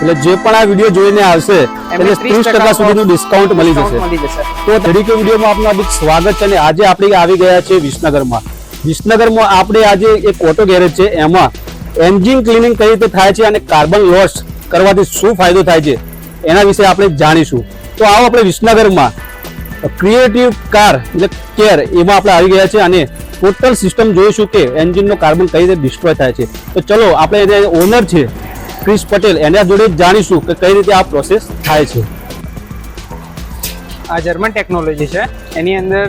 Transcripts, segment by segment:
એટલે જે પણ આ વીડિયો જોઈને આવશે એટલે ત્રીસ ટકા સુધીનું ડિસ્કાઉન્ટ મળી જશે. તો તરીકે વિડીયોમાં આપનું હાર્દિક સ્વાગત છે અને આજે આપણે આવી ગયા છે વિસનગરમાં. વિસનગરમાં આપણે આજે એક ઓટો ગેરેજ છે એમાં એન્જિન ક્લિનિંગ કઈ રીતે થાય છે અને કાર્બન લોસ કરવાથી શું ફાયદો થાય છે એના વિશે આપણે જાણીશું. તો આવો આપણે વિસનગરમાં ક્રિએટિવ કાર એટલે કેર એમાં આપણે આવી ગયા છે અને ટોટલ સિસ્ટમ જોઈશું કે એન્જિનનો કાર્બન કઈ રીતે ડિસ્ટ્રોય થાય છે. તો ચલો આપણે એને ઓનર છે ક્રિશ પટેલ, એના જોડે જાણીશું કે કઈ રીતે આ પ્રોસેસ થાય છે. આ જર્મન ટેકનોલોજી છે. એની અંદર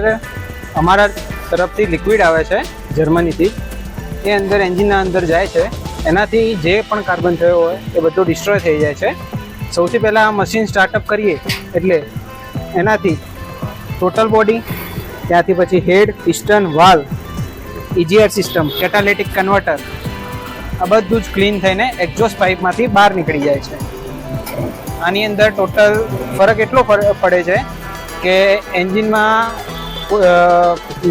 અમારા તરફથી લિક્વિડ આવે છે જર્મનીથી એ અંદર એન્જિનના અંદર જાય છે. એનાથી જે પણ કાર્બન થયો હોય, એ બધું ડિસ્ટ્રોય થઈ જાય છે. સૌથી પહેલાં આ મશીન સ્ટાર્ટઅપ કરીએ, એટલે એનાથી ટોટલ બોડી ત્યાંથી પછી head piston valve E G R system catalytic converter આ બધું જ ક્લીન થઈને એક્ઝોસ્ટ પાઇપમાંથી બહાર નીકળી જાય છે. આની અંદર ટોટલ ફરક એટલો પડે છે કે એન્જિનમાં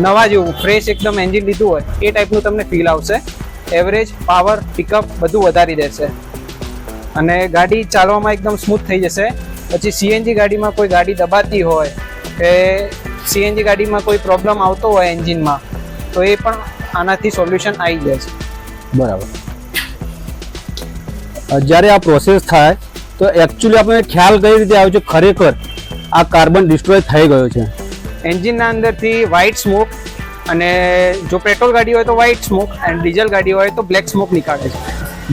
નવા જેવું ફ્રેશ એકદમ એન્જિન લીધું હોય, એ ટાઈપનું તમને ફીલ આવશે. એવરેજ પાવર પિકઅપ બધું વધારી દેશે. અને ગાડી ચાલવામાં એકદમ સ્મૂથ થઈ જશે. પછી સીએનજી ગાડીમાં કોઈ ગાડી દબાતી હોય, કે સીએનજી ગાડીમાં કોઈ પ્રોબ્લેમ આવતો હોય એન્જિનમાં તો એ પણ આનાથી સોલ્યુશન આવી જાય છે. બરાબર. જ્યારે આ પ્રોસેસ થાય તો એકચ્યુઅલી આપણને ખ્યાલ કઈ રીતે આવે છે? ખરેખર આ કાર્બન ડિસ્ટ્રોય થઈ ગયો છે. એન્જિનના અંદરથી વ્હાઇટ સ્મોક અને જો પેટ્રોલ ગાડી હોય તો વ્હાઇટ સ્મોક અને ડીઝલ ગાડી હોય તો બ્લેક સ્મોક નીકાળે છે.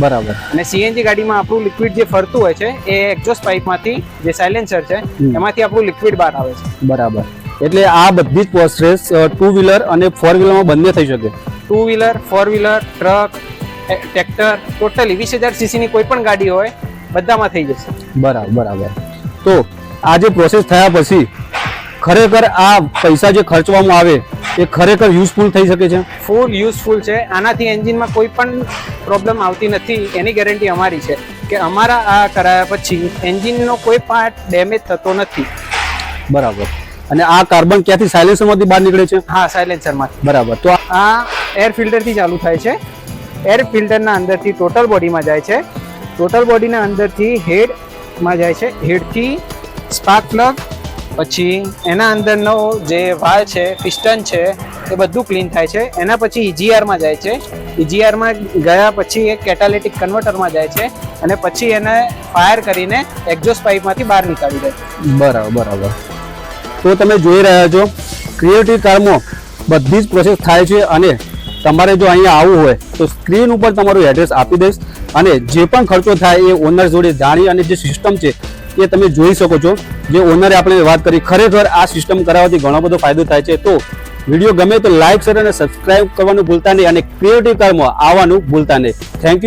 બરાબર. અને સીએનજી ગાડીમાં આપણું લિક્વિડ જે ફરતું હોય છે એ એક્ઝોસ્ટ પાઇપમાંથી જે સાયલેન્સર છે એમાંથી આપણું લિક્વિડ બહાર આવે છે. બરાબર. એટલે આ બધી જ પ્રોસેસ ટુ વ્હીલર અને ફોર વ્હીલરમાં બંને થઈ શકે. Two wheeler four wheeler truck tractor totally વીસ હજાર સીસીની કોઈ પણ ગાડી હોય બધામાં થઈ જશે. બરાબર બરાબર. તો આ જે પ્રોસેસ થયા પછી ખરેખર આ પૈસા જે ખર્ચવામાં આવે એ ખરેખર યુઝફુલ થઈ શકે છે? ફૂલ યુઝફુલ છે. આનાથી એન્જિનમાં કોઈ પણ પ્રોબ્લેમ આવતી નથી. એની ગેરંટી અમારી છે કે અમારા આ કરાયા પછી એન્જિનનો કોઈ પાર્ટ ડેમેજ થતો નથી. બરાબર. અને આ કાર્બન ક્યાંથી સાયલેન્સરમાંથી બહાર નીકળે છે? હા સાયલેન્સરમાંથી બરાબર. તો આ- એર ફિલ્ટરથી ચાલુ થાય છે. એર ફિલ્ટરના અંદરથી ટોટલ બોડીમાં જાય છે. ટોટલ બોડીના અંદરથી હેડમાં જાય છે. હેડથી સ્પાર્ક પ્લગ પછી એના અંદરનો જે વાલ છે પિસ્ટન છે, એ બધું ક્લીન થાય છે. એના પછી ઇજીઆરમાં જાય છે. ઇજીઆરમાં ગયા પછી એ કેટાલિટિક કન્વર્ટરમાં જાય છે અને પછી એને ફાયર કરીને એક્ઝોસ્ટ પાઇપમાંથી બહાર નીકાળી દે બરાબર બરાબર. તો તમે જોઈ રહ્યા છો ક્રિએટિવ કારમાં બધી જ પ્રોસેસ થાય છે અને તમારે જો અહીંયા આવવું હોય, તો સ્ક્રીન ઉપર તમારું એડ્રેસ આપી દઈશ અને જે પણ ખર્ચો થાય એ ઓનર જોડે જાણી અને જે સિસ્ટમ છે એ તમે જોઈ શકો છો. જે ઓનરે આપણે વાત કરી, ખરેખર આ સિસ્ટમ કરાવવાથી ઘણો બધો ફાયદો થાય છે. તો વીડિયો ગમે તો લાઇક શેર અને સબસ્ક્રાઇબ કરવાનું ભૂલતા નહીં અને ક્રિએટિવ કારમાં આવવાનું ભૂલતા નહીં. Thank you